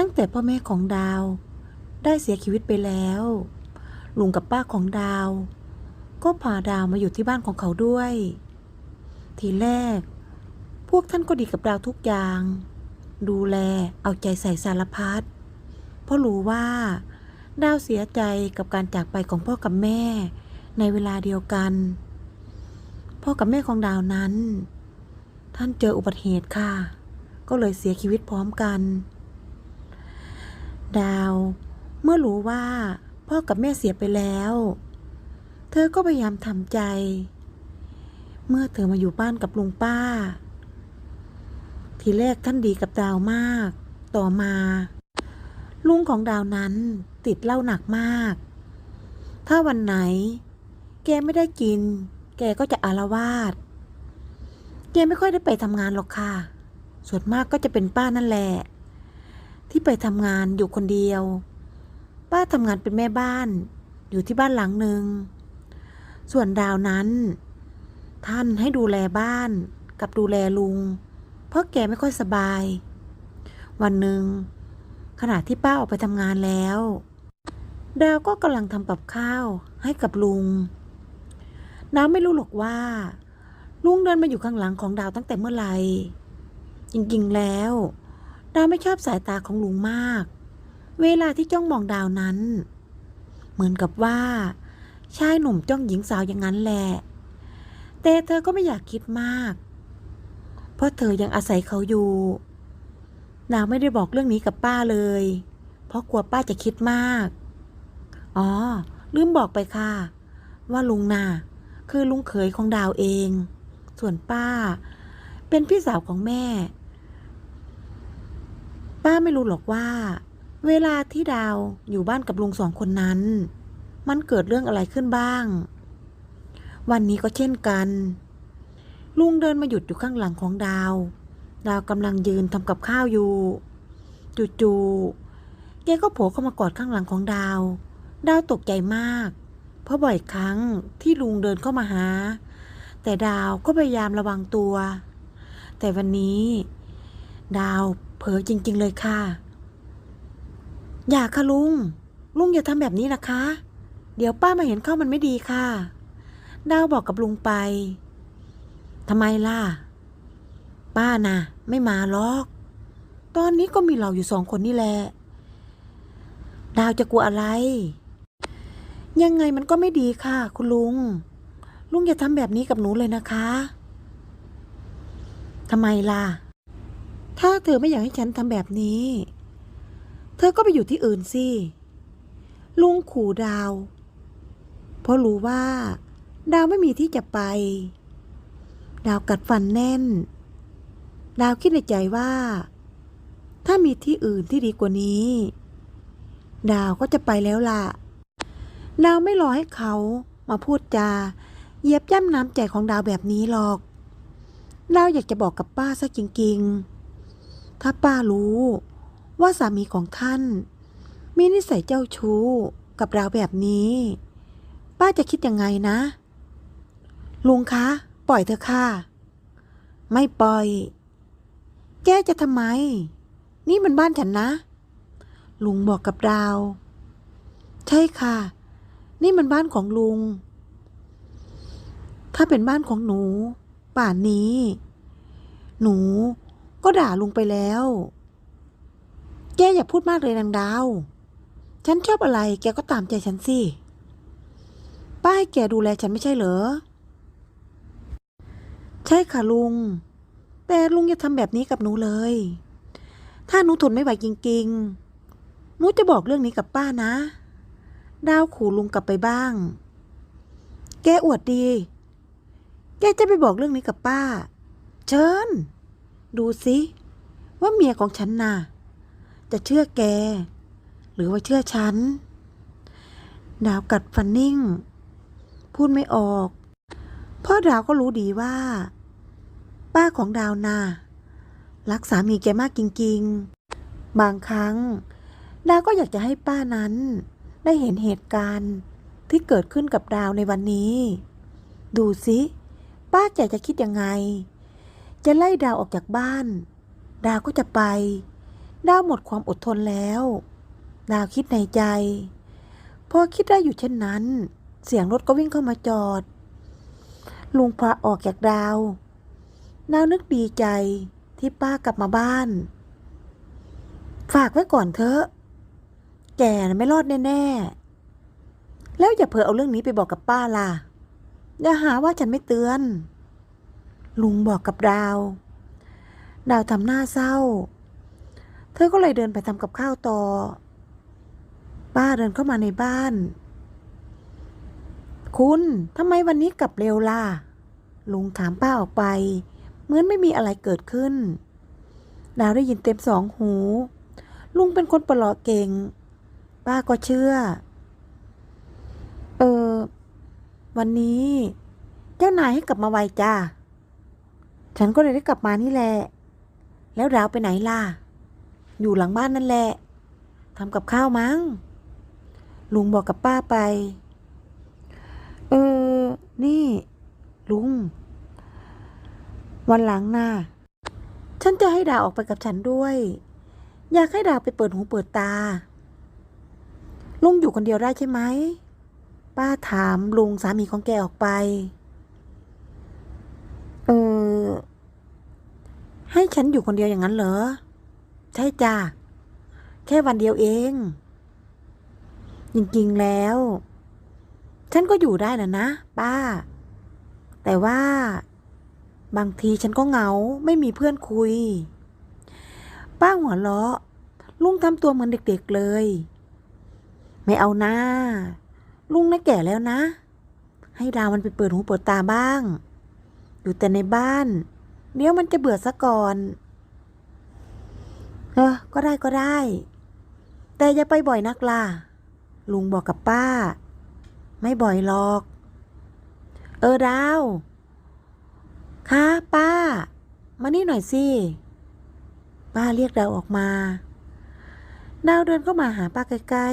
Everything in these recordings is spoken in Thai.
ตั้งแต่พ่อแม่ของดาว ได้เสียชีวิตไปแล้ว ลุงกับป้าของดาว ก็พาดาวมาอยู่ที่บ้านของเขาด้วย ทีแรก พวกท่านก็ดีกับดาวทุกอย่าง ดูแลเอาใจใส่สารพัดเพราะรู้ว่า ดาวเสียใจกับการจากไปของพ่อกับแม่ ในเวลาเดียวกัน พ่อกับแม่ของดาวนั้น ท่านเจออุบัติเหตุค่ะ ก็เลยเสียชีวิตพร้อมกัน ดาว เมื่อรู้ว่าพ่อกับแม่เสียไปแล้ว เธอก็พยายามทำใจ เมื่อเธอมาอยู่บ้านกับลุงป้า ทีแรกท่านดีกับดาวมาก ต่อมา ลุงของดาวนั้นติดเหล้าหนักมาก ถ้าวันไหน แกไม่ได้กิน แกก็จะอารวาสแกไม่ค่อยได้ไปทำงานหรอกค่ะ ส่วนมากก็จะเป็นป้านั่นแหละ ที่ไปทำงานอยู่คนเดียว ป้าทำงานเป็นแม่บ้าน อยู่ที่บ้านหลังหนึ่ง ส่วนดาวนั้น ท่านให้ดูแลบ้านกับดูแลลุง เพราะแกไม่ค่อยสบาย วันหนึ่งขณะที่ป้าออกไปทำงานแล้ว ดาวก็กำลังทำกับข้าวให้กับลุงดาวไม่รู้หรอกว่า ลุงเดินมาอยู่ข้างหลังของดาวตั้งแต่เมื่อไหร่ จริงๆแล้ว ดาวไม่ชอบสายตาของลุงมาก เวลาที่จ้องมองดาวนั้น เหมือนกับว่า ชายหนุ่มจ้องหญิงสาวอย่างนั้นแหละ แต่เธอก็ไม่อยากคิดมาก เพราะเธอยังอาศัยเขาอยู่ดาวไม่ได้บอกเรื่องนี้กับป้าเลย เพราะกลัวป้าจะคิดมาก อ๋อ ลืมบอกไปค่ะ ว่าลุงน่ะคือลุงเขยของดาวเอง ส่วนป้า เป็นพี่สาวของแม่ ป้าไม่รู้หรอกว่า เวลาที่ดาวอยู่บ้านกับลุงสองคนนั้น มันเกิดเรื่องอะไรขึ้นบ้าง วันนี้ก็เช่นกัน ลุงเดินมาหยุดอยู่ข้างหลังของดาว ดาวกำลังยืนทำกับข้าวอยู่ จู่ๆแกก็โผล่เข้ามากอดข้างหลังของดาว ดาวตกใจมาก เพราะบ่อยครั้งที่ลุงเดินเข้ามาหา แต่ดาวก็พยายามระวังตัว แต่วันนี้ ดาว เผลอจริง ๆ เลยค่ะ อย่าค่ะลุง ลุงอย่าทำแบบนี้นะคะ เดี๋ยวป้ามาเห็นเข้ามันไม่ดีค่ะ ดาวบอกกับลุงไปทำไมล่ะ ป้าน่ะ ไม่มาหรอก ตอนนี้ก็มีเราอยู่สองคนนี่แหละ ดาวจะกลัวอะไร ยังไงมันก็ไม่ดีค่ะ คุณลุง ลุงอย่าทำแบบนี้กับหนูเลยนะคะทำไมล่ะ ถ้าเธอไม่อยากให้ฉันทำแบบนี้ เธอก็ไปอยู่ที่อื่นสิ ลุงขู่ดาว เพราะรู้ว่า ดาวไม่มีที่จะไป ดาวกัดฟันแน่น ดาวคิดในใจว่า ถ้ามีที่อื่นที่ดีกว่านี้ ดาวก็จะไปแล้วล่ะ ดาวไม่รอให้เขามาพูดจาเหยียบย่ำน้ำใจของดาวแบบนี้หรอก ดาวอยากจะบอกกับป้าซะจริง ๆ ถ้าป้ารู้ว่าสามีของท่าน มีนิสัยเจ้าชู้กับดาแบบนี้ ป้าจะคิดยังไงนะ ลุงคะ ปล่อยเถอะค่ะ ไม่ปล่อย แกจะทำไม นี่มันบ้านฉันนะ ลุงบอกกับดาว ใช่ค่ะ นี่มันบ้านของลุง ถ้าเป็นบ้านของหนู ป่านนี้ หนู ก็ด่าลุงไปแล้ว แกอย่าพูดมากเลยนางดาว ฉันชอบอะไรแกก็ตามใจฉันสิ ป้าให้แกดูแลฉันไม่ใช่เหรอ ใช่ค่ะลุง แต่ลุงอย่าทำแบบนี้กับหนูเลย ถ้าหนูทนไม่ไหวจริงๆ หนูจะบอกเรื่องนี้กับป้านะ ดาวขู่ลุงกลับไปบ้าง แกอวดดี แกจะไปบอกเรื่องนี้กับป้า เชิญ ดูสิว่าเมียของฉันน่ะ จะเชื่อแก หรือว่าเชื่อฉัน ดาวกัดฟันนิ่ง พูดไม่ออกพราะดาวก็รู้ดีว่า ป้าของดาวน่ะรักสามีแกมากจริงๆ บางครั้ง ดาวก็อยากจะให้ป้านั้น ได้เห็นเหตุการณ์ที่เกิดขึ้นกับดาวในวันนี้ ดูสิ ป้าแกจะคิดยังไง จะไล่ดาวออกจากบ้าน ดาวก็จะไป ดาวหมดความอดทนแล้ว ดาวคิดในใจ พอคิดได้อยู่เช่นนั้น เสียงรถก็วิ่งเข้ามาจอด ลุงพระออกจากดาว ดาวนึกดีใจที่ป้ากลับมาบ้าน ฝากไว้ก่อนเถอะ แก่ไม่รอดแน่ๆ แล้วอย่าเผลอเอาเรื่องนี้ไปบอกกับป้าล่ะ อย่าหาว่าฉันไม่เตือน ลุงบอกกับดาว ดาวทำหน้าเศร้า เธอก็เลยเดินไปทำกับข้าวต่อ ป้าเดินเข้ามาในบ้าน คุณทำไมวันนี้กลับเร็วล่ะ ลุงถามป้าออกไป เหมือนไม่มีอะไรเกิดขึ้น ดาวได้ยินเต็มสองหู ลุงเป็นคนประหลาะเก่ง ป้าก็เชื่อ เออ วันนี้ เจ้านายให้กลับมาไวจ้า ฉันก็เลยได้กลับมานี่แหละ แล้วดาวไปไหนล่ะ อยู่หลังบ้านนั่นแหละทำกับข้าวมั้ง ลุงบอกกับป้าไป เออ นี่ ลุง วันหลังน่ะ ฉันจะให้ดาวออกไปกับฉันด้วย อยากให้ดาวไปเปิดหูเปิดตา ลุงอยู่คนเดียวได้ใช่ไหม ป้าถามลุงสามีของแกออกไป เออ ให้ฉันอยู่คนเดียวอย่างนั้นเหรอ ใช่จ้ะ แค่วันเดียวเอง จริงๆแล้ว ฉันก็อยู่ได้นะนะ ป้า แต่ว่า บางทีฉันก็เหงา ไม่มีเพื่อนคุย ป้าหัวเราะลุงทำตัวเหมือนเด็กๆเลย ไม่เอาหน้า ลุงน่ะแก่แล้วนะ ให้ดาวมันไปเปิดหูเปิดตาบ้าง อยู่แต่ในบ้าน เดี๋ยวมันจะเบื่อซะก่อน เออ ก็ได้ก็ได้ แต่อย่าไปบ่อยนักล่ะ ลุงบอกกับป้า ไม่บ่อยหรอก เออดาวค่ะป้า มานี่หน่อยสิ ป้าเรียกดาวออกมา ดาวเดินเข้ามาหาป้าใกล้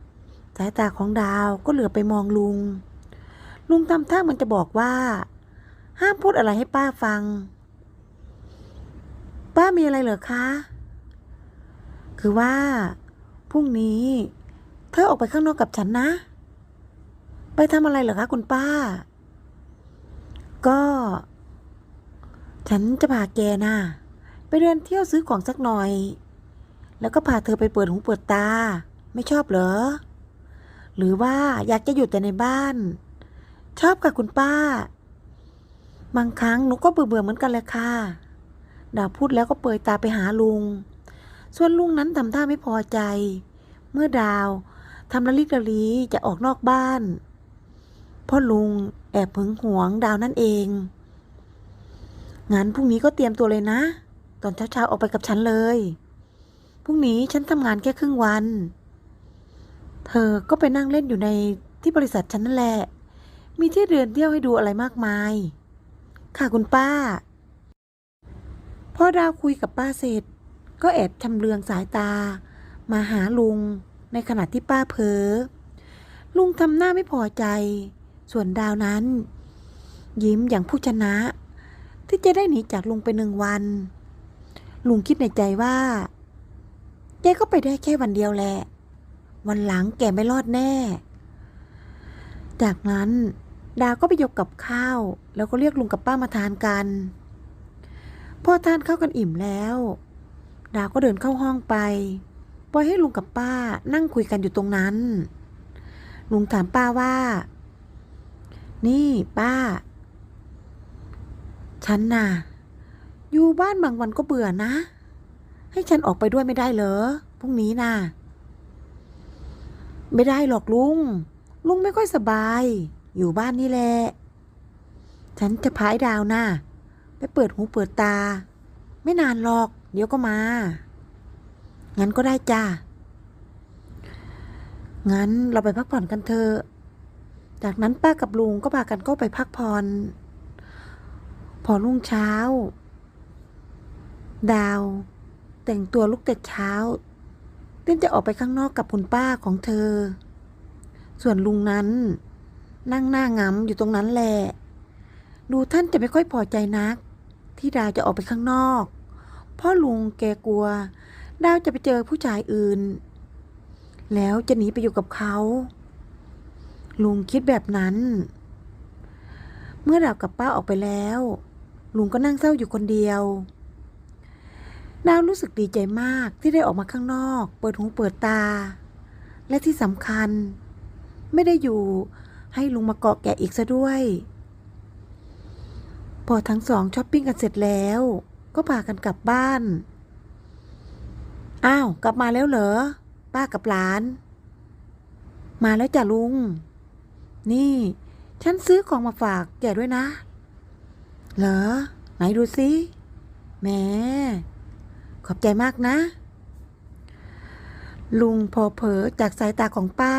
ๆ สายตาของดาวก็เหลือไปมองลุง ลุงทำท่าเหมันจะบอกว่า ห้ามพูดอะไรให้ป้าฟัง ป้ามีอะไรเหรอคะ คือว่า พรุ่งนี้ เธอออกไปข้างนอกกับฉันนะ ไปทำอะไรเหรอคะคุณป้า ก็ ฉันจะพาแกน่ะไปเดินเที่ยวซื้อของสักหน่อย แล้วก็พาเธอไปเปิดหูเปิดตา ไม่ชอบเหรอ หรือว่าอยากจะอยู่แต่ในบ้าน ชอบกับคุณป้า บางครั้งหนูก็เบื่อเบื่อเหมือนกันเลยค่ะ ดาวพูดแล้วก็เปยตาไปหาลุง ส่วนลุงนั้นทำท่าไม่พอใจ เมื่อดาวทำละลิกละลีจะออกนอกบ้าน พ่อลุงแอบหึงหวงดาวนั่นเอง งั้นพรุ่งนี้ก็เตรียมตัวเลยนะ ตอนเช้าๆออกไปกับฉันเลย พรุ่งนี้ฉันทำงานแค่ครึ่งวัน เธอก็ไปนั่งเล่นอยู่ในที่บริษัทฉันนั่นแหละ มีที่เดินเที่ยวให้ดูอะไรมากมาย ค่ะคุณป้าพอดาวคุยกับป้าเสร็จ ก็แอบชำเลืองสายตา มาหาลุงในขณะที่ป้าเผลอลุงทำหน้าไม่พอใจ ส่วนดาวนั้น ยิ้มอย่างผู้ชนะ ที่จะได้หนีจากลุงไปหนึ่งวัน ลุงคิดในใจว่าแกก็ไปได้แค่วันเดียวแหละ วันหลังแกไม่รอดแน่ จากนั้น ดาวก็ไปยกกับข้าว แล้วก็เรียกลุงกับป้ามาทานกัน พอทานข้าวกันอิ่มแล้ว ดาวก็เดินเข้าห้องไปปล่อยให้ลุงกับป้านั่งคุยกันอยู่ตรงนั้น ลุงถามป้าว่า นี่ป้า ฉันน่ะ อยู่บ้านบางวันก็เบื่อนะ ให้ฉันออกไปด้วยไม่ได้เหรอพรุ่งนี้น่ะ ไม่ได้หรอกลุง ลุงไม่ค่อยสบาย อยู่บ้านนี่แหละ ฉันจะพายดาวน่ะไปเปิดหูเปิดตา ไม่นานหรอก เดี๋ยวก็มา งั้นก็ได้จ้า งั้นเราไปพักผ่อนกันเถอะ จากนั้นป้ากับลุงก็พากันก็ไปพักผ่อน พอรุ่งเช้า ดาว แต่งตัวลุกแต่เช้า เต้นจะออกไปข้างนอกกับคุณป้าของเธอ ส่วนลุงนั้น นั่งหน้างำอยู่ตรงนั้นแหละ ดูท่านจะไม่ค่อยพอใจนัก ที่ดาวจะออกไปข้างนอกเพราะลุงแกกลัว ดาวจะไปเจอผู้ชายอื่น แล้วจะหนีไปอยู่กับเขา ลุงคิดแบบนั้น เมื่อดาวกับป้าออกไปแล้ว ลุงก็นั่งเศร้าอยู่คนเดียว ดาวรู้สึกดีใจมากที่ได้ออกมาข้างนอก เปิดหูเปิดตา และที่สำคัญ ไม่ได้อยู่ ให้ลุงมาเกาะแกะอีกซะด้วย พอทั้งสองช้อปปิ้งกันเสร็จแล้ว ก็พากันกลับบ้าน อ้าว กลับมาแล้วเหรอ ป้ากับหลาน มาแล้วจ้ะลุง นี่ ฉันซื้อของมาฝากแกด้วยนะ เหรอ ไหนดูสิแหมขอบใจมากนะ ลุงพอเผลอจากสายตาของป้า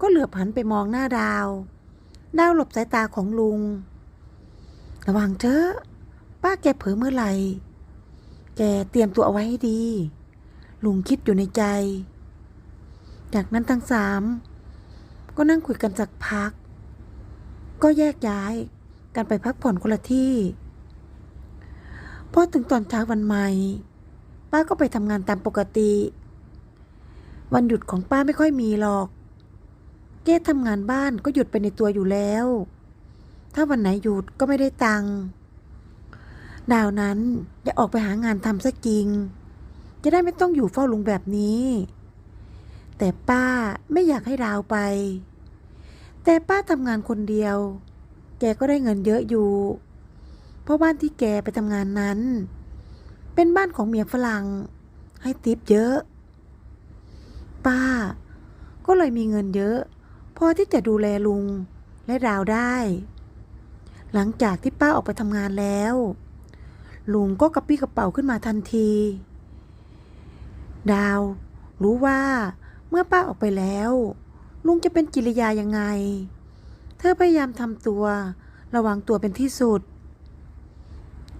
ก็เหลือบหันไปมองหน้าดาว ดาวหลบสายตาของลุง ระวังเถอะป้าแกเผลอเมื่อไหร่ แกเตรียมตัวเอาไว้ให้ดี ลุงคิดอยู่ในใจ จากนั้นทั้งสาม ก็นั่งคุยกันสักพัก ก็แยกย้ายกันไปพักผ่อนคนละที่พอถึงตอนเช้าวันใหม่ ป้าก็ไปทำงานตามปกติ วันหยุดของป้าไม่ค่อยมีหรอก เก้ทำงานบ้านก็หยุดไปในตัวอยู่แล้ว ถ้าวันไหนหยุดก็ไม่ได้ตังค์ ดาวนั้นจะออกไปหางานทำสักจริง จะได้ไม่ต้องอยู่เฝ้าลุงแบบนี้ แต่ป้าไม่อยากให้ดาวไป แต่ป้าทำงานคนเดียว แกก็ได้เงินเยอะอยู่ เพราะบ้านที่แกไปทำงานนั้น เป็นบ้านของเมียฝรั่ง ให้ติปเยอะ ป้าก็เลยมีเงินเยอะ พอที่จะดูแลลุงและดาวได้ หลังจากที่ป้าออกไปทำงานแล้ว ลุงก็กระปี้กระเป๋าขึ้นมาทันที ดาว รู้ว่าเมื่อป้าออกไปแล้ว ลุงจะเป็นกิริยายังไง เธอพยายามทำตัว ระวังตัวเป็นที่สุด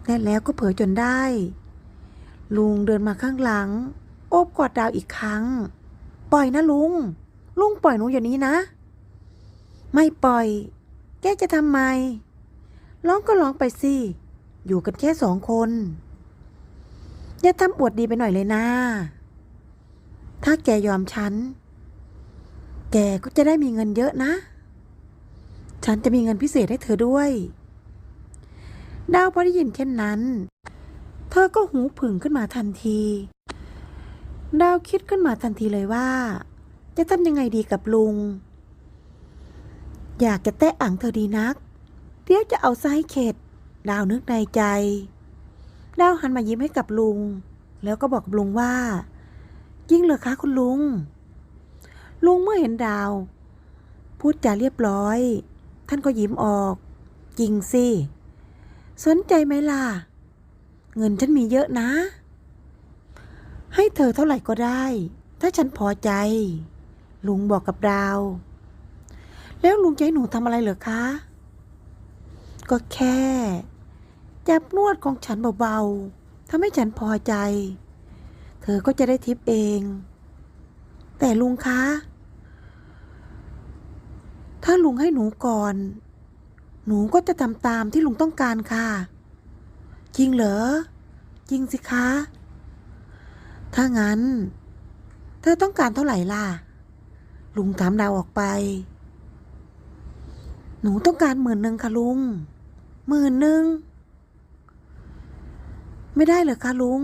และแล้วก็เผยจนได้ ลุงเดินมาข้างหลัง โอบกอดดาวอีกครั้ง ปล่อยนะลุง ลุงปล่อยหนูอย่างนี้นะ ไม่ปล่อย แกจะทำไม ร้องก็ร้องไปสิ อยู่กันแค่สองคน อย่าทำอวดดีไปหน่อยเลยนะ ถ้าแกยอมฉัน แกก็จะได้มีเงินเยอะนะ ฉันจะมีเงินพิเศษให้เธอด้วย ดาวพอได้ยินเช่นนั้น เธอก็หูผึ่งขึ้นมาทันที ดาวคิดขึ้นมาทันทีเลยว่า จะทำยังไงดีกับลุง อยากจะแตะอ่างเธอดีนัก เดี๋ยวจะเอาไส้เข็ด ดาวนึกในใจ ดาวหันมายิ้มให้กับลุง แล้วก็บอกกับลุงว่า จริงเหรอคะคุณลุง ลุงเมื่อเห็นดาว พูดจาเรียบร้อย ท่านก็ยิ้มออก จริงสิ สนใจไหมล่ะ เงินฉันมีเยอะนะ ให้เธอเท่าไหร่ก็ได้ ถ้าฉันพอใจ ลุงบอกกับดาว แล้วลุงจะให้หนูทำอะไรเหรอคะ ก็แค่จับนวดของฉันเบาๆทำให้ฉันพอใจ เธอก็จะได้ทิปเอง แต่ลุงคะ ถ้าลุงให้หนูก่อน หนูก็จะทำตามที่ลุงต้องการค่ะ จริงเหรอ จริงสิคะ ถ้างั้น เธอต้องการเท่าไหร่ล่ะ ลุงถามดาวออกไป หนูต้องการหมื่นหนึ่งค่ะลุงหมื่นหนึ่งไม่ได้เหรอคะลุง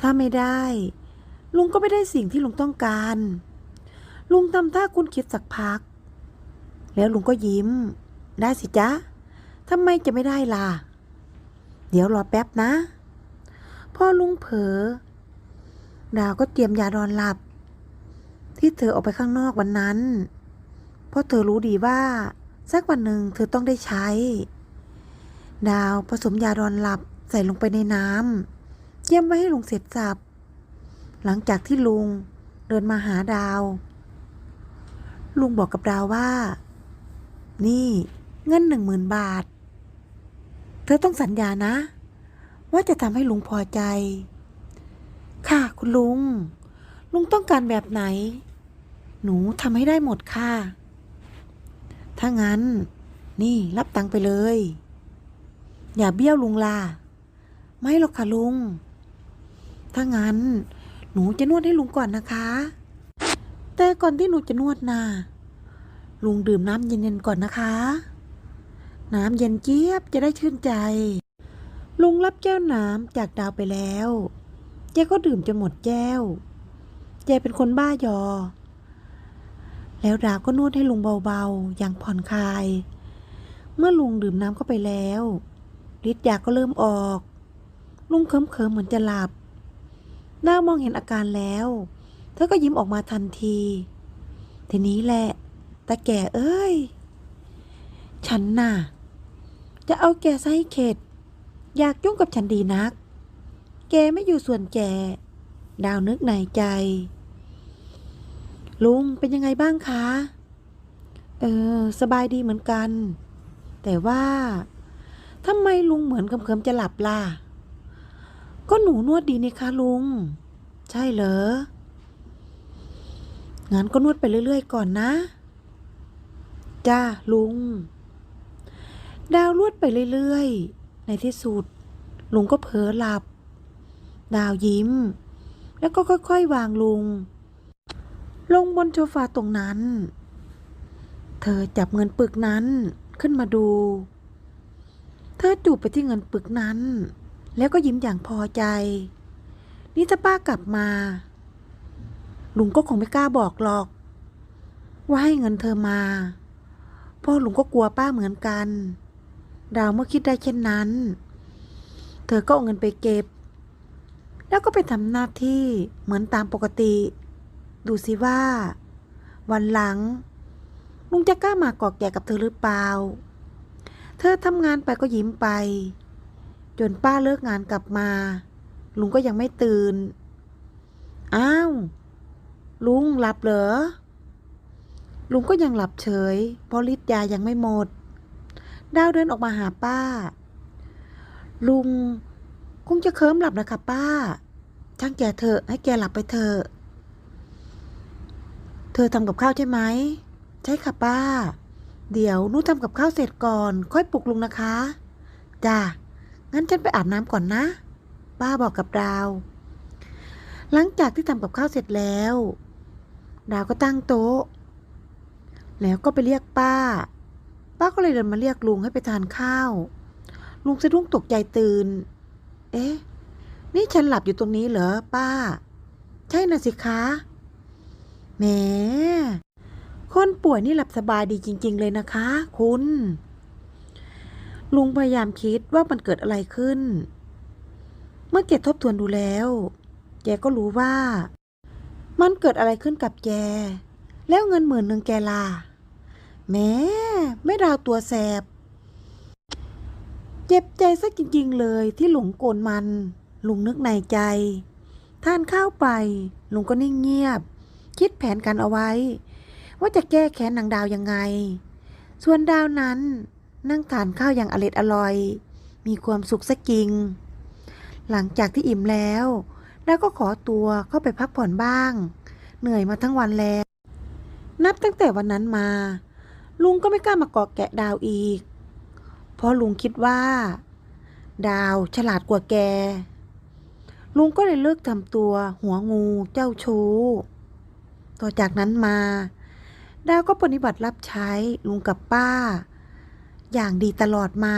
ถ้าไม่ได้ ลุงก็ไม่ได้สิ่งที่ลุงต้องการ ลุงทำท่าคุณคิดสักพัก แล้วลุงก็ยิ้ม ได้สิจ๊ะทำไมจะไม่ได้ล่ะ เดี๋ยวรอแป๊บนะ พ่อลุงเผลอดาวก็เตรียมยานอนหลับ ที่เธอออกไปข้างนอกวันนั้น เพราะเธอรู้ดีว่า สักวันหนึ่งเธอต้องได้ใช้ ดาวผสมยานอนหลับใส่ลงไปในน้ำเยี่ยมไว้ให้ลุงเสร็จสับ หลังจากที่ลุงเดินมาหาดาว ลุงบอกกับดาวว่า นี่เงินหนึ่งหมื่นบาท เธอต้องสัญญานะ ว่าจะทำให้ลุงพอใจ ค่ะคุณลุง ลุงต้องการแบบไหน หนูทำให้ได้หมดค่ะ ถ้างั้น นี่รับตังค์ไปเลย อย่าเบี้ยวลุงล่ะ ไม่หรอกค่ะลุง ถ้างั้น หนูจะนวดให้ลุงก่อนนะคะ แต่ก่อนที่หนูจะนวดนะลุงดื่มน้ำเย็นๆก่อนนะคะ น้ำเย็นเจี๊ยบจะได้ชื่นใจ ลุงรับแก้วน้ำจากดาวไปแล้ว แกก็ดื่มจนหมดแก้ว แกเป็นคนบ้ายอ แล้วดาวก็นวดให้ลุงเบาๆ อย่างผ่อนคลาย เมื่อลุงดื่มน้ำเข้าไปแล้วฤทธิ์ยาก็เริ่มออก ลุงเคิมๆเหมือนจะหลับดาวมองเห็นอาการแล้ว เธอก็ยิ้มออกมาทันที ทีนี้แหละตาแก่เอ้ย ฉันน่ะ จะเอาแกให้เข็ด อยากยุ่งกับฉันดีนัก แกไม่อยู่ส่วนแก ดาวนึกในใจ ลุงเป็นยังไงบ้างคะ เออสบายดีเหมือนกัน แต่ว่าทำไมลุงเหมือนเคิมๆจะหลับล่ะ ก็หนูนวดดีนี่คะลุง ใช่เหรอ งั้นก็นวดไปเรื่อยๆก่อนนะ จ้าลุง ดาวนวดไปเรื่อยๆ ในที่สุด ลุงก็เผลอหลับ ดาวยิ้ม แล้วก็ค่อยๆ วางลุง ลงบนโซฟาตรงนั้น เธอจับเงินปึกนั้นขึ้นมาดู เธอจูบไปที่เงินปึกนั้น แล้วก็ยิ้มอย่างพอใจ นี่ถ้าป้ากลับมา ลุงก็คงไม่กล้าบอกหรอก ว่าให้เงินเธอมาเพ่อลุงก็กลัวป้าเหมือนกัน ดาวเมื่อคิดได้เช่นนั้น เธอก็เอาเงินไปเก็บ แล้วก็ไปทำหน้าที่เหมือนตามปกติ ดูสิว่า วันหลัง ลุงจะกล้ามากอกแก่กับเธอหรือเปล่า เธอทำงานไปก็ยิ้มไป จนป้าเลิกงานกลับมา ลุงก็ยังไม่ตื่น อ้าว ลุงหลับเหรอ ลุงก็ยังหลับเฉย เพราะฤทธิ์ยายังไม่หมด ดาวเดินออกมาหาป้า ลุงคงจะเคิมหลับนะคะป้าช่างแกเถอะให้แกหลับไปเถอะ เธอทำกับข้าวใช่ไหม ใช่ค่ะป้า เดี๋ยวหนูทำกับข้าวเสร็จก่อน ค่อยปลุกลุงนะคะ จ้างั้นฉันไปอาบน้ำก่อนนะ ป้าบอกกับดาว หลังจากที่ทำกับข้าวเสร็จแล้ว ดาวก็ตั้งโต๊ะ แล้วก็ไปเรียกป้า ป้าก็เลยเดินมาเรียกลุงให้ไปทานข้าว ลุงสะดุ้งตกใจตื่น เอ๊ะ นี่ฉันหลับอยู่ตรงนี้เหรอป้า ใช่น่ะสิคะ แหมคนป่วยนี่หลับสบายดีจริง ๆ เลยนะคะ คุณ ลุงพยายามคิดว่ามันเกิดอะไรขึ้น เมื่อเกดทบทวนดูแล้ว แกก็รู้ว่า มันเกิดอะไรขึ้นกับแก แล้วเงินหมื่นหนึ่งแกล่ะแหม้ไม่ราวตัวแสบ เจ็บใจซะจริง ๆ เลยที่หลงโกนมัน ลุงนึกในใจ ทานข้าวไป ลุงก็นิ่งเงียบ คิดแผนกันเอาไว้ ว่าจะแก้แค้นนางดาวยังไง ส่วนดาวนั้นนั่งทานข้าวอย่างอร็ดอร่อย มีความสุขสักกิง หลังจากที่อิ่มแล้วดาวก็ขอตัวเข้าไปพักผ่อนบ้าง เหนื่อยมาทั้งวันแล้ว นับตั้งแต่วันนั้นมา ลุงก็ไม่กล้ามาเกาะแกะดาวอีก เพราะลุงคิดว่า ดาวฉลาดกว่าแก ลุงก็เลยเลิกทำตัวหัวงูเจ้าชู้ ต่อจากนั้นมา ดาวก็ปฏิบัติรับใช้ลุงกับป้า อย่างดีตลอดมา